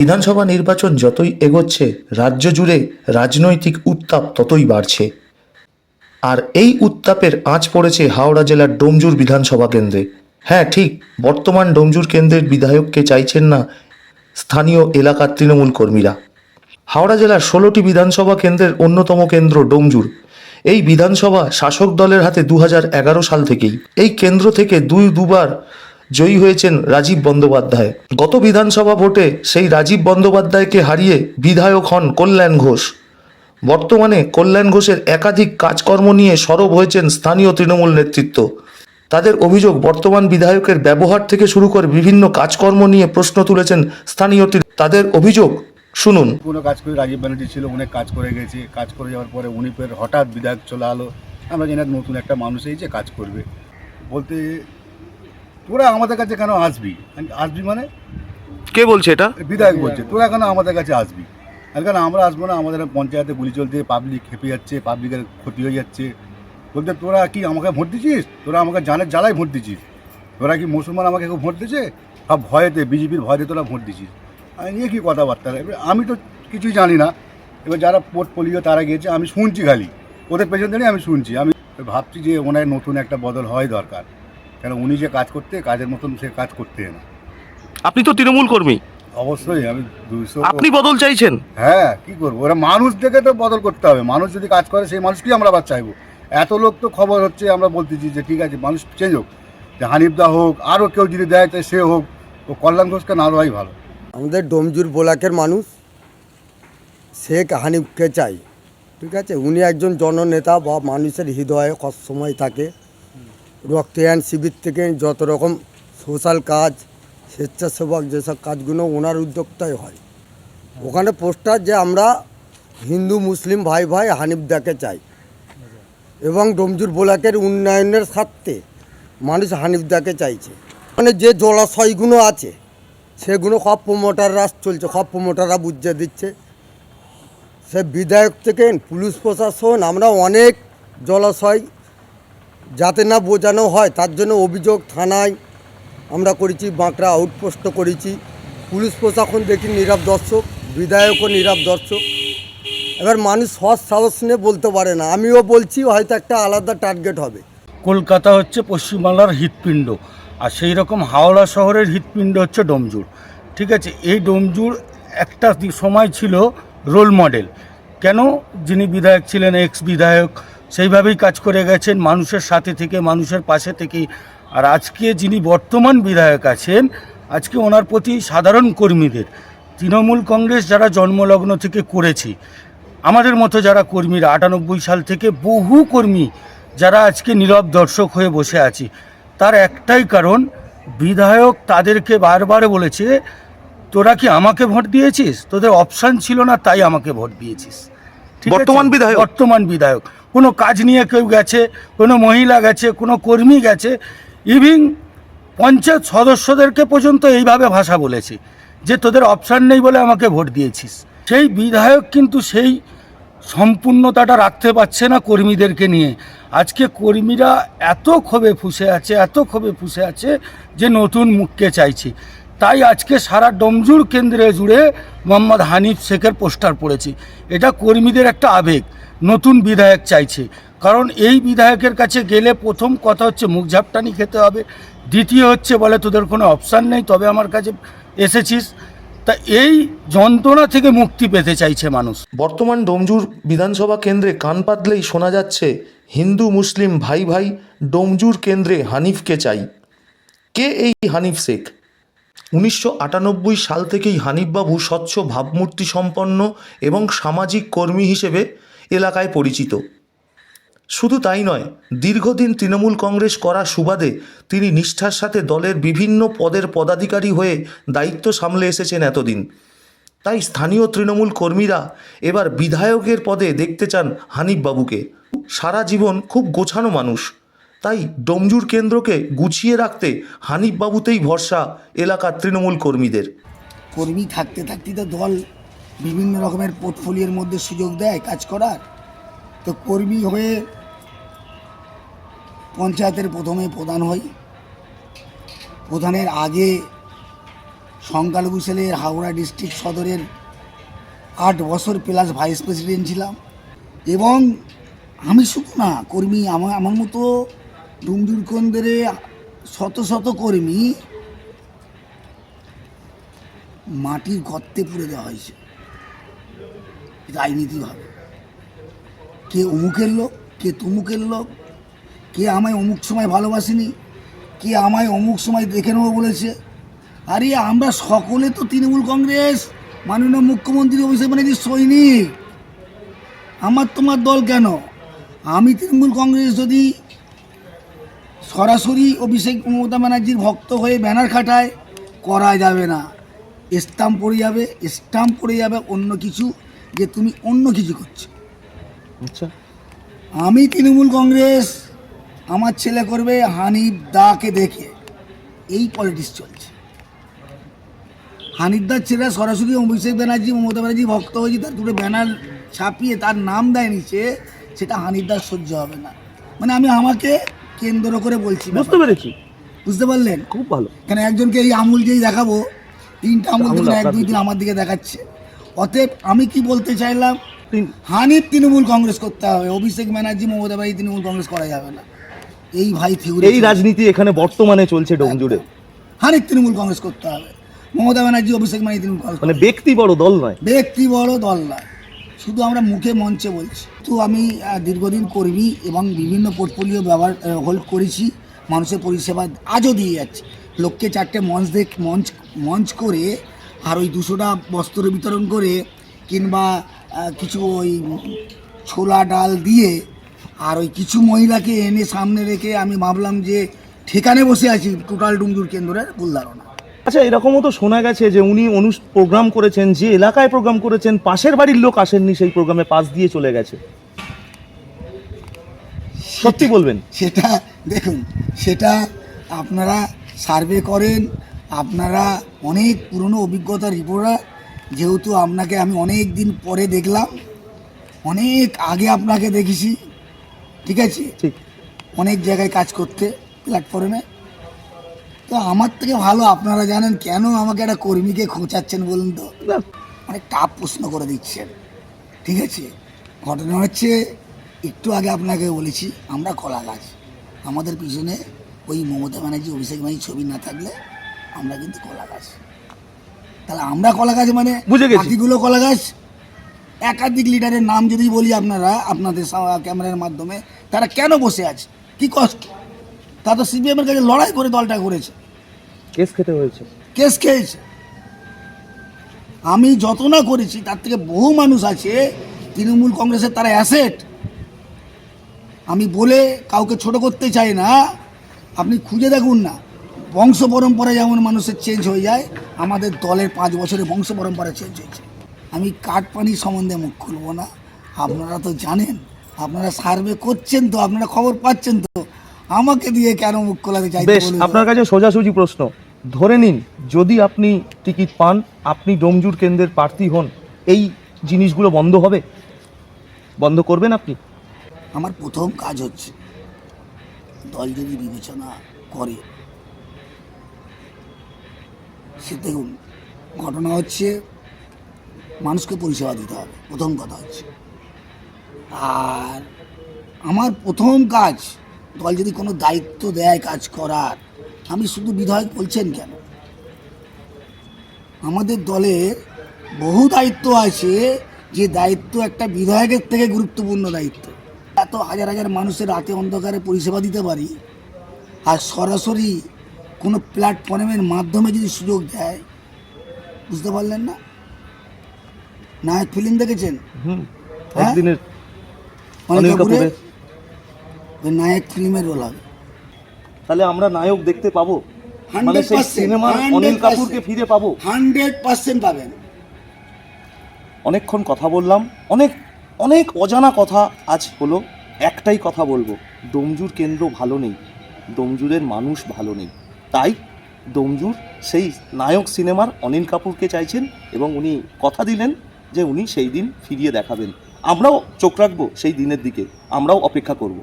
বিধানসভা নির্বাচন যতই এগোচ্ছে, রাজ্য জুড়ে রাজনৈতিক উত্তাপ ততই বাড়ছে। আর এই উত্তাপের আঁচ পড়েছে হাওড়া জেলার ডোমজুর বিধানসভা কেন্দ্রে। হ্যাঁ ঠিক, বর্তমান ডোমজুর কেন্দ্রের বিধায়ককে চাইছেন না স্থানীয় এলাকার তৃণমূল কর্মীরা। হাওড়া জেলার ষোলোটি বিধানসভা কেন্দ্রের অন্যতম কেন্দ্র ডোমজুর। এই বিধানসভা শাসক দলের হাতে দু সাল থেকেই। এই কেন্দ্র থেকে দুই দুবার জয়ী হয়েছেন রাজীব বন্দ্যোপাধ্যায়। গত বিধানসভা ভোটে সেই রাজীব বন্দ্যোপাধ্যায়কে হারিয়ে বিধায়ক হন কল্যাণ ঘোষ। বর্তমানে কল্যাণ ঘোষের একাধিক কাজকর্ম নিয়ে সরব হয়েছেন স্থানীয় তৃণমূল নেতৃত্ব। তাদের অভিযোগ, বর্তমান বিধায়কের ব্যবহার থেকে শুরু করে বিভিন্ন কাজকর্ম নিয়ে প্রশ্ন তুলেছেন স্থানীয় তাদের অভিযোগ, শুনুন। কোনো কাজ করে রাজীব ব্যানার্জি ছিল, অনেক কাজ করে গেছে। কাজ করে যাওয়ার পরে উনি ফের হঠাৎ বিধায়ক চলে আলো। আমরা জানি নতুন একটা মানুষ এই যে কাজ করবে। বলতে তোরা আমাদের কাছে কেন আসবি? আসবি মানে? কে বলছে এটা? বিধায়ক বলছে তোরা কেন আমাদের কাছে আসবি? আর কেন আমরা আসব না? আমাদের পঞ্চায়েতে গুলি চলছে পাবলিক খেপে যাচ্ছে পাবলিকের ক্ষতি হয়ে যাচ্ছে। বলতে তোরা কি আমাকে ভোট দিছিস তোরা আমাকে জানের জ্বালায় ভোট দিছিস তোরা কি মুসলমান আমাকে কেউ ভোট দিছে সব ভয়েতে বিজেপির ভয়েতে তোরা ভোট দিছিস নিয়ে কী কথাবার্তা? এবার আমি তো কিছুই জানি না। এবার যারা পোর্টফোলিও তারা গিয়েছে আমি শুনছি খালি। ওদের পেছন থেকে আমি শুনছি। আমি ভাবছি যে ওনার নতুন একটা বদল হয় দরকার। কেন উনি যে কাজ করতে কাজের মতন সে কাজ করতে না। আপনি তো তৃণমূল কর্মী। অবশ্যই আমি দুইশো আপনি বদল চাইছেন। হ্যাঁ কি করব? ওরা মানুষ দেখে তো বদল করতে হবে। মানুষ যদি কাজ করে সেই মানুষকেই আমরা আবার চাইব। এত লোক তো খবর হচ্ছে আমরা বলতেছি যে ঠিক আছে মানুষ চেঞ্জ হোক। যে হানিফদা হোক আরও কেউ যদি দেয় তাই সে হোক। ও কল্যাণ ঘোষকে না দেওয়াই ভালো। আমাদের ডোমজুর বোলাকের মানুষ শেখ হানিফকে চাই। ঠিক আছে? উনি একজন জননেতা বা মানুষের হৃদয়ে সবসময় থাকে। রক্তয়ান শিবির থেকে যত রকম সোশ্যাল কাজ, স্বেচ্ছাসেবক যেসব কাজগুলো ওনার উদ্যোক্তায় হয়। ওখানে পোস্টার যে আমরা হিন্দু, মুসলিম ভাই ভাই হানিফ হানিফদাকে চাই এবং ডোমজুর বোলাকের উন্নয়নের স্বার্থে মানুষ হানিফ হানিফদাকে চাইছে। মানে যে জলাশয়গুলো আছে, সেগুলো সব প্রমোটাররা চলছে, সব প্রমোটাররা বুঝিয়ে দিচ্ছে। সে বিধায়ক থেকে পুলিশ প্রশাসন, আমরা অনেক জলাশয় যাতে না বোঝানো হয়, তার জন্য অভিযোগ থানায় আমরা করেছি, বাঁকড়া আউটপোস্ট করেছি। পুলিশ প্রশাসন দেখি নীরব দর্শক, বিধায়কও নীরব দর্শক। এবার মানুষ সৎ সাহস নিয়ে বলতে পারে না। আমিও বলছি, হয়তো একটা আলাদা টার্গেট হবে। কলকাতা হচ্ছে পশ্চিমবাংলার হৃৎপিণ্ড, আর সেই রকম হাওড়া শহরের হৃৎপিণ্ড হচ্ছে ডোমজুর। ঠিক আছে, এই ডোমজুর একটা সময় ছিল রোল মডেল। কেন? যিনি বিধায়ক ছিলেন এক্স বিধায়ক সেইভাবেই কাজ করে গেছেন মানুষের সাথে থেকে মানুষের পাশে থেকে আর আজকে যিনি বর্তমান বিধায়ক আছেন আজকে ওনার প্রতি সাধারণ কর্মীদের তৃণমূল কংগ্রেস যারা জন্মলগ্ন থেকে করেছি আমাদের মতো যারা কর্মীরা আটানব্বই সাল থেকে বহু কর্মী যারা আজকে নীরব দর্শক হয়ে বসে আছি তার একটাই কারণ বিধায়ক তাদেরকে বারবার বলেছে তোরা কি আমাকে ভোট দিয়েছিস? তোদের অপশান ছিল না তাই আমাকে ভোট দিয়েছিস। বর্তমান বিধায়ক? বর্তমান বিধায়ক। কোনো কাজ নিয়ে কেউ গেছে, কোনো মহিলা গেছে, কোনো কর্মী গেছে ইভিন পঞ্চায়েত সদস্যদেরকে পর্যন্ত এইভাবে ভাষা বলেছে যে তোদের অপশান নেই বলে আমাকে ভোট দিয়েছিস। সেই বিধায়ক কিন্তু সেই সম্পূর্ণতাটা রাখতে পারছে না কর্মীদেরকে নিয়ে। আজকে কর্মীরা এত ক্ষোভে ফুসে আছে, এত ক্ষোভে ফুসে আছে যে নতুন মুখকে চাইছে। তাই আজকে সারা ডমজুর কেন্দ্রে জুড়ে মোহাম্মদ হানিফ শেখের পোস্টার পড়েছি। এটা কর্মীদের একটা আবেগ। নতুন বিধায়ক চাইছে। কারণ এই বিধায়কের কাছে গেলে প্রথম কথা হচ্ছে মুখ ঝাপটানি খেতে হবে, দ্বিতীয় হচ্ছে বলে তোদের কোনো অপশান নেই, তবে আমার কাছে এসেছিস। তা এই যন্ত্রণা থেকে মুক্তি পেতে চাইছে মানুষ। বর্তমান ডোমজুর বিধানসভা কেন্দ্রে কান পাতলেই শোনা যাচ্ছে, হিন্দু, মুসলিম, ভাই ভাই ডোমজুর কেন্দ্রে হানিফকে চাই। কে এই হানিফ শেখ? উনিশশো আটানব্বই সাল থেকেই হানিফবাবু স্বচ্ছ ভাবমূর্তি সম্পন্ন এবং সামাজিক কর্মী হিসেবে এলাকায় পরিচিত। শুধু তাই নয়, দীর্ঘদিন তৃণমূল কংগ্রেস করা সুবাদে তিনি নিষ্ঠার সাথে দলের বিভিন্ন পদের পদাধিকারী হয়ে দায়িত্ব সামলে এসেছেন এতদিন। তাই স্থানীয় তৃণমূল কর্মীরা এবার বিধায়কের পদে দেখতে চান হানিফবাবুকে। সারা জীবন খুব গোছানো মানুষ। তাই ডোমজুর কেন্দ্রকে গুছিয়ে রাখতে হানিফবাবুতেই ভরসা এলাকার তৃণমূল কর্মীদের। কর্মী থাকতে থাকতেই তো দল বিভিন্ন রকমের পোর্টফোলিওর মধ্যে সুযোগ দেয় কাজ করার। তো কর্মী হয়ে পঞ্চায়েতের প্রথমে প্রধান হই। প্রধানের আগে সংখ্যালঘু সেলের হাওড়া ডিস্ট্রিক্ট সদরের আট বছর প্লাস ভাইস প্রেসিডেন্ট ছিলাম। এবং আমি শুধু না, কর্মী আমার আমার মতো ডুমজুর শত শত কর্মী মাটির গর্তে পুড়ে দেওয়া হয়েছে। রাজনীতিভাবে কে অমুকের লোক, কে তমুকের লোক, কে আমায় অমুক সময় ভালোবাসেনি, কে আমায় অমুক সময় দেখে নেব বলেছে। আরে আমরা সকলে তো তৃণমূল কংগ্রেস, মাননীয় মুখ্যমন্ত্রী অভিষেক ব্যানার্জির সৈনিক? আমার তোমার দল কেন? আমি তৃণমূল কংগ্রেস যদি সরাসরি অভিষেক মমতা ব্যানার্জির ভক্ত হয়ে ব্যানার খাটায়, করা যাবে না। স্টাম্প পড়ে যাবে স্টাম্প পড়ে যাবে অন্য কিছু যে তুমি অন্য কিছু করছ। আচ্ছা। আমি তৃণমূল কংগ্রেস আমার ছেলে করবে হানিফ দাকে দেখে। এই পলিটিক্স চলছে। হানিফ দার ছেলে সরাসরি অভিষেক ব্যানার্জি মমতা ব্যানার্জি ভক্ত হয়েছে তার দুটো ব্যানার ছাপিয়ে তার নাম দেয় নিচে সেটা হানিফ দার সহ্য হবে না। মানে আমি আমাকে কেন্দ্র করে বলছি বুঝতে পেরেছি। বুঝতে পারলেন? খুব ভালো। কেন একজনকে এই আমুল যেই দেখাবো তিনটা আঙুল দেখুন এক দুই। দিন আমার দিকে দেখাচ্ছে। অতএব আমি কি বলতে চাইলাম হানিফ তৃণমূল কংগ্রেস করতে হবে। অভিষেক ব্যানার্জি মমতা ব্যানার্জি তৃণমূল কংগ্রেস করা যাবে না। এই ভাই থিউরি এই রাজনীতি এখানে বর্তমানে চলছে ডোমজুড়ে হানিফ তৃণমূল কংগ্রেস করতে হবে। মমতা ব্যানার্জি অভিষেক ব্যানার্জি তৃণমূল কংগ্রেস মানে ব্যক্তি বড় দল নয়। ব্যক্তি বড় দল নয়। শুধু আমরা মুখে মঞ্চে বলছি। তো আমি দীর্ঘদিন কর্মী এবং বিভিন্ন পোর্টফোলিও ব্যবহার হোল্ড করেছি। মানুষের পরিষেবা আজও দিয়ে যাচ্ছি। লোককে চারটে মঞ্চ দেখ মঞ্চ মঞ্চ করে আর ওই দুশোটা বস্ত্র বিতরণ করে কিংবা কিছু ওই ছোলা ডাল দিয়ে আর ওই কিছু মহিলাকে এনে সামনে রেখে আমি ভাবলাম যে ঠিকানে বসে আছি টোটাল ডুমজুর কেন্দ্রের ভুল ধারণা আচ্ছা এরকমও তো শোনা গেছে যে উনি অনু প্রোগ্রাম করেছেন যে এলাকায় প্রোগ্রাম করেছেন পাশের বাড়ির লোক আসেননি সেই প্রোগ্রামে পাশ দিয়ে চলে গেছে। সত্যি বলবেন? সেটা দেখুন সেটা আপনারা সার্ভে করেন আপনারা অনেক পুরনো অভিজ্ঞতা রিপোর্টার যেহেতু আপনাকে আমি অনেক দিন পরে দেখলাম অনেক আগে আপনাকে দেখেছি ঠিক আছে? ঠিক। অনেক জায়গায় কাজ করতে প্ল্যাটফর্মে তো আমার থেকে ভালো আপনারা জানেন কেন আমাকে একটা কর্মীকে খোঁচাচ্ছেন বলুন তো? অনেক টাফ প্রশ্ন করে দিচ্ছেন ঠিক আছে? ঘটনা হচ্ছে একটু আগে আপনাকে বলেছি আমরা কলা গাছ আমাদের পিছনে ওই মমতা ব্যানার্জি অভিষেক ব্যানার্জি ছবি না থাকলে আমরা কিন্তু কলা গাছ তাহলে আমরা কলা গাছ মানে বুঝে গেছি। বাকিগুলো কলা গাছ একাধিক লিডারের নাম যদি বলি আপনারা আপনাদের ক্যামেরার মাধ্যমে তারা কেন বসে আছে? কি কষ্ট? তা তো সিপিএমের কাছে লড়াই করে দলটা করেছে। কেস খেতে হয়েছে। কেস খেয়েছে। আমি যত না করেছি তার থেকে বহু মানুষ আছে তৃণমূল কংগ্রেসের তারা অ্যাসেট। আমি বলে কাউকে ছোট করতে চাই না। আপনি খুঁজে দেখুন না। বংশ পরম্পরা যেমন মানুষের চেঞ্জ হয়ে যায় আমাদের দলের পাঁচ বছরে বংশ পরম্পরা চেঞ্জ হয়েছে আমি কাঠপানি সম্বন্ধে মুখ খুলবো না। আপনারা তো জানেন আপনারা সার্ভে করছেন তো আপনারা খবর পাচ্ছেন তো। আমাকে দিয়ে কেন মুখ খোলাতে চাই বেশ আপনার কাছে সোজাসুজি প্রশ্ন। ধরে নিন যদি আপনি টিকিট পান আপনি ডোমজুর কেন্দ্রের প্রার্থী হন এই জিনিসগুলো বন্ধ হবে? বন্ধ করবেন আপনি? আমার প্রথম কাজ হচ্ছে দল যদি বিবেচনা করে সে দেখুন, ঘটনা হচ্ছে মানুষকে পরিষেবা দিতে হবে, প্রথম কথা হচ্ছে। আর আমার প্রথম কাজ, দল যদি কোনো দায়িত্ব দেয় কাজ করার আমি শুধু বিধায়ক বলছেন কেন? আমাদের দলের বহু দায়িত্ব আছে, যে দায়িত্ব একটা বিধায়কের থেকে গুরুত্বপূর্ণ দায়িত্ব। এত হাজার হাজার মানুষের রাতে অন্ধকারে পরিষেবা দিতে পারি, আর সরাসরি কোনো প্ল্যাটফর্মের মাধ্যমে যদি সুযোগ দেয় বুঝতে পারলেন না? নায়ক ফিল্ম দেখেছেন? হুম হ্যাঁ? নায়ক ফিল্মের রোল হবে। তাহলে আমরা নায়ক দেখতে পাবো। মানে সেই 100% অনিল কাপুরকে ফিরে পাবো। হান্ড্রেড পার্সেন্ট পাবেন। অনেকক্ষণ কথা বললাম। অনেক অনেক অজানা কথা আজ হলো। একটাই কথা বলব ডোমজুর কেন্দ্র ভালো নেই। ডোমজুরের মানুষ ভালো নেই। তাই ডোমজুর সেই নায়ক সিনেমার অনিল কাপুরকে চাইছেন এবং উনি কথা দিলেন যে উনি সেই দিন ফিরিয়ে দেখাবেন। আমরাও চোখ রাখব সেই দিনের দিকে। আমরাও অপেক্ষা করব।